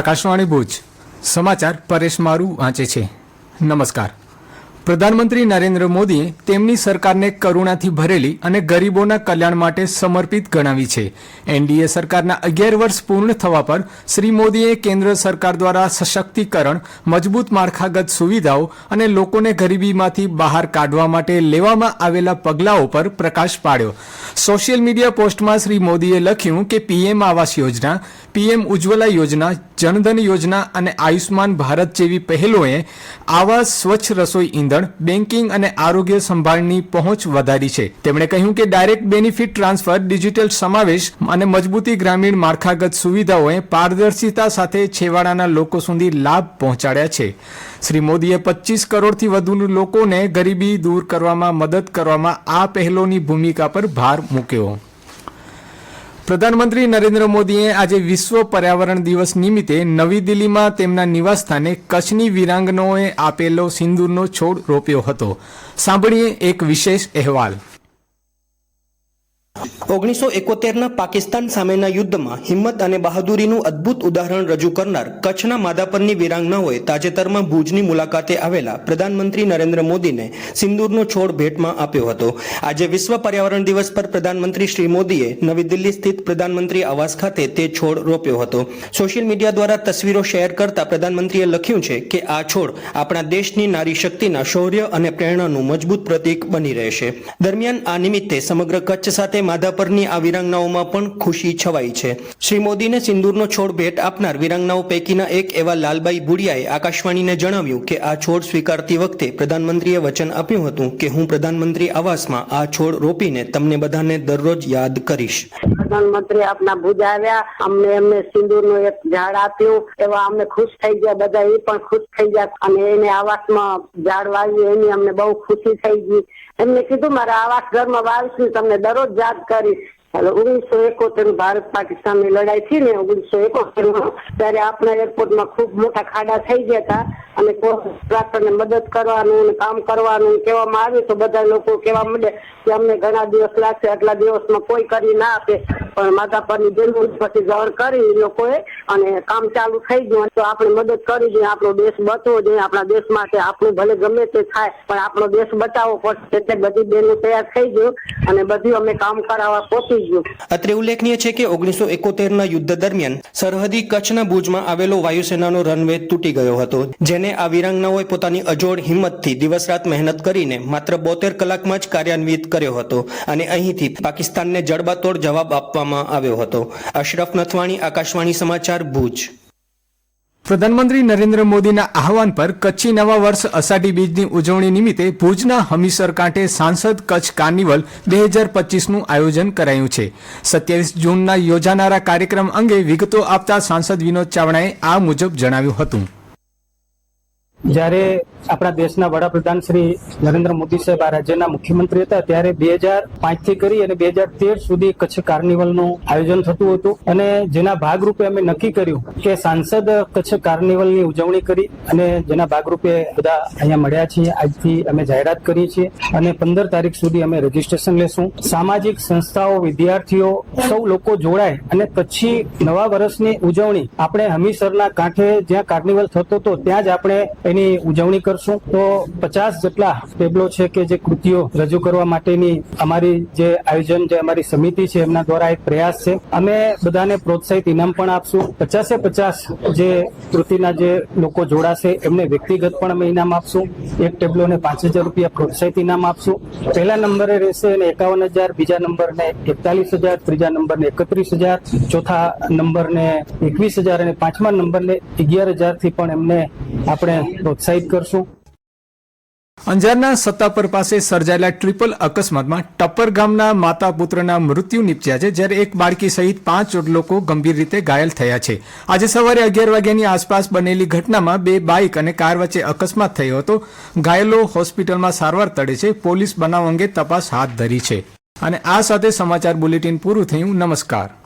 આકાશવાણી ભુજ. સમાચાર પરેશ મારુ વાંચે છે. નમસ્કાર. પ્રધાનમંત્રી નરેન્દ્ર મોદીએ તેમની સરકારને કરુણાથી ભરેલી અને ગરીબોના કલ્યાણ માટે સમર્પિત ગણાવી છે. એનડીએ સરકારના અગિયાર વર્ષ પૂર્ણ થવા પર શ્રી મોદીએ કેન્દ્ર સરકાર દ્વારા સશક્તિકરણ, મજબૂત માળખાગત સુવિધાઓ અને લોકોને ગરીબીમાંથી બહાર કાઢવા માટે લેવામાં આવેલા પગલાઓ પર પ્રકાશ પાડ્યો. સોશિયલ મીડિયા પોસ્ટમાં શ્રી મોદીએ લખ્યું કે પીએમ આવાસ યોજના, પીએમ ઉજ્જવલા યોજના જનધન યોજના અને આયુષ્માન ભારત જેવી પહેલોએ આવા સ્વચ્છ રસોઈ ઈંધણ, બેન્કિંગ અને આરોગ્ય સંભાળની પહોંચ વધારી છે. તેમણે કહ્યું કે ડાયરેક્ટ બેનિફિટ ટ્રાન્સફર, ડિજિટલ સમાવેશ અને મજબૂતી ગ્રામીણ માળખાગત સુવિધાઓએ પારદર્શિતા સાથે છેવાડાના લોકો સુધી લાભ પહોંચાડ્યા છે. શ્રી મોદીએ પચીસ કરોડથી વધુ લોકોને ગરીબી દૂર કરવામાં મદદ કરવામાં આ પહેલોની ભૂમિકા પર ભાર મૂક્યો. પ્રધાનમંત્રી નરેન્દ્ર મોદીએ આજે વિશ્વ પર્યાવરણ દિવસ નિમિત્તે નવી દિલ્હીમાં તેમના નિવાસસ્થાને કચ્છની વીરાંગનાઓએ આપેલો સિંદૂરનો છોડ રોપ્યો હતો. સાંભળીએ એક વિશેષ અહેવાલ. ઓગણીસો એકોતેરના પાકિસ્તાન સામેના યુદ્ધમાં હિંમત અને બહાદુરીનું અદ્ભુત ઉદાહરણ રજૂ કરનાર કચ્છના માધાપરની વિરાંગનાઓએ તાજેતરમાં ભુજની મુલાકાતે આવેલા પ્રધાનમંત્રી નરેન્દ્ર મોદીને સિંદૂરનો છોડ ભેટમાં આપ્યો હતો. આજે વિશ્વ પર્યાવરણ દિવસ પર પ્રધાનમંત્રી શ્રી મોદીએ નવી દિલ્હી સ્થિત પ્રધાનમંત્રી આવાસ ખાતે તે છોડ રોપ્યો હતો. સોશિયલ મીડિયા દ્વારા તસવીરો શેર કરતા પ્રધાનમંત્રીએ લખ્યું છે કે આ છોડ આપણા દેશની નારી શક્તિના શૌર્ય અને પ્રેરણાનું મજબૂત પ્રતીક બની રહેશે. દરમિયાન આ નિમિત્તે સમગ્ર કચ્છ સાથે માધાપરની આ વિરાંગનાઓમાં પણ ખુશી છવાઈ છે. શ્રી મોદીને સિંદૂરનો છોડ ભેટ આપનાર વિરાંગનાઓ પૈકીના એક એવા લાલબાઈ ભુડિયાએ આકાશવાણીને જણાવ્યું કે આ છોડ સ્વીકારતી વખતે પ્રધાનમંત્રીએ વચન આપ્યું હતું કે હું પ્રધાનમંત્રી આવાસમાં આ છોડ રોપીને તમને બધાને દરરોજ યાદ કરીશ. પ્રધાનમંત્રી આપના ભુજ આવ્યા, અમને એમને સિંદૂરનું એક ઝાડ આપ્યું, એવા અમને ખુશ થઈ ગયા, બધા એ પણ ખુશ થઈ ગયા અને એને આવાસમાં ઝાડ વાવ્યું, એની અમને બહુ ખુશી થઈ ગઈ. એમને કીધું, મારા આવાસ ઘરમાં વાવીશું તમને દરરોજ યાદ કરીશ એટલે ઓગણીસો એકોતેર ભારત પાકિસ્તાનની લડાઈ થઈ ને ઓગણીસો એકોતેરમાં ત્યારે આપણા એરપોર્ટમાં ખૂબ મોટા ખાડા થઈ ગયા હતા અને કોન્ટ્રાક્ટરને મદદ કરવાનું અને કામ કરવાનું કહેવામાં આવ્યું તો બધા લોકો કહેવા માંડે કે અમને ઘણા દિવસ લાગશે, આટલા દિવસમાં કોઈ કરી ના આપે. પણ માતા પરની જરૂર પછી જાણ કરી લોકોએ અને કામ ચાલુ થઈ ગયું તો આપણે મદદ કરવી જોઈએ, આપણો દેશ બચવો જોઈએ, આપણા દેશ માટે આપણું ભલે ગમે તે થાય, પણ આપણો દેશ બચાવવો પડશે. એટલે બધી બહેનો તૈયાર થઈ ગયું અને બધું અમે કામ કરાવવા પહોંચી ગયું અત્રે ઉલ્લેખનીય છે કે ઓગણીસો એકોતેરના યુદ્ધ દરમિયાન સરહદી કચ્છના ભુજમાં આવેલો વાયુસેનાનો રનવે તૂટી ગયો હતો, જેને આ વીરાંગનાઓએ પોતાની અજોડ હિંમતથી દિવસ રાત મહેનત કરીને માત્ર બોતેર કલાકમાં જ કાર્યાન્વિત કર્યો હતો અને અહીંથી પાકિસ્તાનને જડબાતોડ જવાબ આપવામાં આવ્યો હતો. અશરફ નથવાણી, આકાશવાણી સમાચાર ભુજ. પ્રધાનમંત્રી નરેન્દ્ર મોદીના આહવાન પર કચ્છી નવા વર્ષ અષાઢી બીજની ઉજવણી નિમિત્તે ભુજના હમીસર કાંઠે સાંસદ કચ્છ કાર્નિવલ બે હજાર પચીસનું આયોજન કરાયું છે. સત્યાવીસ જૂનના યોજાનારા કાર્યક્રમ અંગે વિગતો આપતા સાંસદ વિનોદ ચાવડાએ આ મુજબ જણાવ્યું હતું. જ્યારે આપણા દેશના વડાપ્રધાન શ્રી નરેન્દ્ર મોદી સાહેબ આ રાજ્યના મુખ્યમંત્રી હતા, ત્યારે બે હજાર પાંચથી કરી અને બે હજાર તેર સુધી કચ્છ કાર્નિવલનું આયોજન થતું હતું. અને જેના ભાગરૂપે અમે નક્કી કર્યું કે સાંસદ કચ્છ કાર્નિવલની ઉજવણી કરી અને જેના ભાગરૂપે બધા અહીંયા મળ્યા છીએ. આજથી અમે જાહેરાત કરીએ છીએ અને પંદર તારીખ સુધી અમે રજીસ્ટ્રેશન લેશું. સામાજિક સંસ્થાઓ, વિદ્યાર્થીઓ, સૌ લોકો જોડાય અને કચ્છી નવા વર્ષની ઉજવણી. આપણે હમીસરના કાંઠે જ્યાં કાર્નિવલ થતો હતો, ત્યાં જ આપણે એની ઉજવણી કરશું તો પચાસ જેટલા ટેબલો છે કે જે કૃતિઓ રજૂ કરવા માટેની અમારી જે આયોજન, જે અમારી સમિતિ છે, એમના દ્વારા એક પ્રયાસ છે. અમે બધાને પ્રોત્સાહિત, ઇનામ પણ આપશું. પચાસે પચાસ જે કૃતિના જે લોકો જોડાશે, એમને વ્યક્તિગત પણ અમે ઇનામ આપશું. એક ટેબલોને પાંચ હજાર રૂપિયા પ્રોત્સાહિત ઇનામ આપશું. પહેલા નંબરે રહેશે અને એકાવન હજાર, બીજા નંબરને એકતાલીસ હજાર, ત્રીજા નંબરને એકત્રીસ હજાર, ચોથા નંબરને એકવીસ હજાર અને પાંચમા નંબરને અગિયાર હજારથી પણ એમને આપણે પ્રોત્સાહિત કરશું? અંજારના સત્તાપર પાસે સર્જાયેલા ટ્રિપલ અકસ્માતમાં ટપ્પર ગામના માતા પુત્રના મૃત્યુ નીપજ્યા છે, જ્યારે એક બાળકી સહિત પાંચ લોકો ગંભીર રીતે ઘાયલ થયા છે. આજે સવારે અગિયાર વાગ્યાની આસપાસ બનેલી ઘટનામાં બે બાઇક અને કાર વચ્ચે અકસ્માત થયો હતો. ઘાયલો હોસ્પિટલમાં સારવાર તળે છે. પોલીસ બનાવ અંગે તપાસ હાથ ધરી છે. અને આ સાથે સમાચાર બુલેટિન પૂરું થયું. નમસ્કાર.